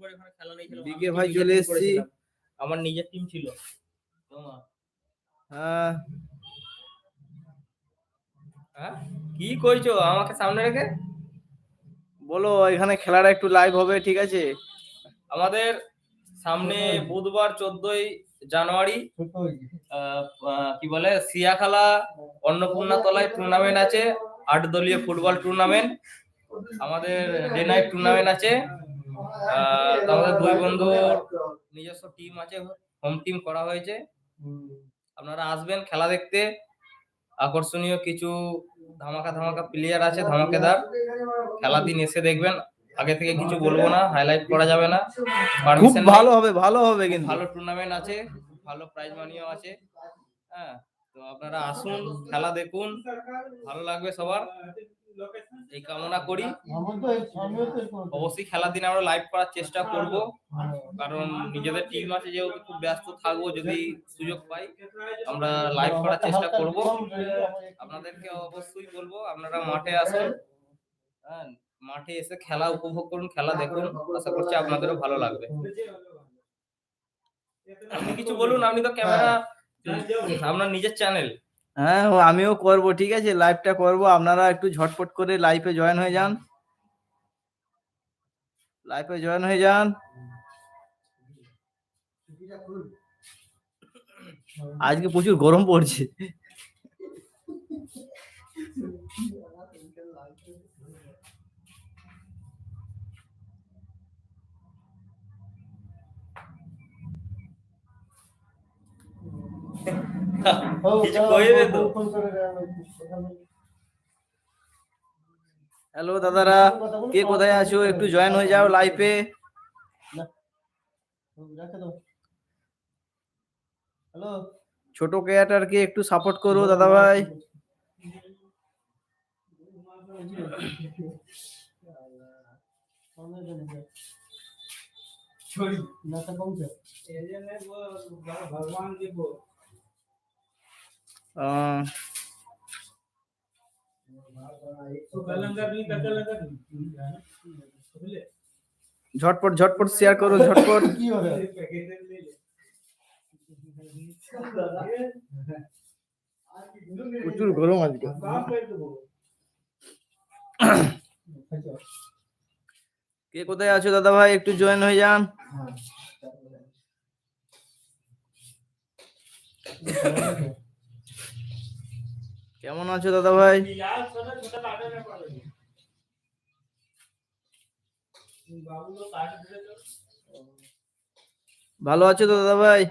বছর এখানে খেলা নিয়েছিলাম বিকে আমি ভাই চলে এসেছি। আমার নিজের টিম ছিল। তোমার? হ্যাঁ। হ্যাঁ? কি কইছো? আমাকে সামনে রেখে? বলো এখানে খেলাটা একটু লাইভ হবে ঠিক আছে? আমাদের সামনে বুধবার চোদ্দই জানুয়ারি আহ, আহ, কি বলে সিয়াখালা অন্নপূর্ণা তলায় টুর্নামেন্ট আছে আট দলীয় ফুটবল টুর্নামেন্ট আমাদের ডে নাইট টুর্নামেন্ট আছে। আহ, তো আমাদের দুই বন্ধুর নিজস্ব টিম আছে হোম টিম করা হয়েছে। আপনারা আসবেন খেলা দেখতে। আকর্ষণীয় কিছু ধামাকা ধামাকা প্লেয়ার আছে ধামাকেদার। খেলা দিন এসে দেখবেন। আগে থেকে কিছু বলব না হাইলাইট করা যাবে না। খুব ভালো হবে ভালো হবে কিন্তু। ভালো টুর্নামেন্ট আছে ভালো প্রাইজ মানিও আছে। হ্যাঁ তো আপনারা আসুন খেলা দেখুন। ভালো লাগবে সবার। এই কামনা করি। অবশ্যই খেলার দিন আমরা লাইভ করার চেষ্টা করব কারণ নিজেদের টিম আছে যেহেতু খুব ব্যস্ত থাকব যদি সুযোগ পাই আমরা লাইভ করার চেষ্টা করব। আপনাদেরকে অবশ্যই বলব আপনারা মাঠে আসুন। হ্যাঁ মাঠে এসে খেলা উপভোগ করুন খেলা দেখুন। আশা করছি আপনাদেরও ভালো লাগবে। আপনি কিছু বলুন আপনি তো ক্যামেরা আপনার নিজের চ্যানেল হ্যাঁ ও আমিও করব, ঠিক আছে? লাইভটা করব। আপনারা একটু ঝটপট করে লাইভে জয়েন হয়ে যান। লাইভে জয়েন হয়ে যান। আজকে প্রচুর গরম পড়ছে। কইবে তো হ্যালো দাদারা কে কোথায় আছো? একটু জয়েন হয়ে যাও লাইফে। হ্যালো? ছোট ক্রিয়েটারকে একটু সাপোর্ট করো দাদা ভাই। ভগবান দেব ঝটপট ঝটপট শেয়ার করো ঝটপট। প্রচুর গরম আজকে। কে কোথায় আছো দাদা ভাই একটু জয়েন হয়ে যান। হ্যাঁ। কেমন আছো দাদা ভাই? ভালো আছো তো দাদা ভাই?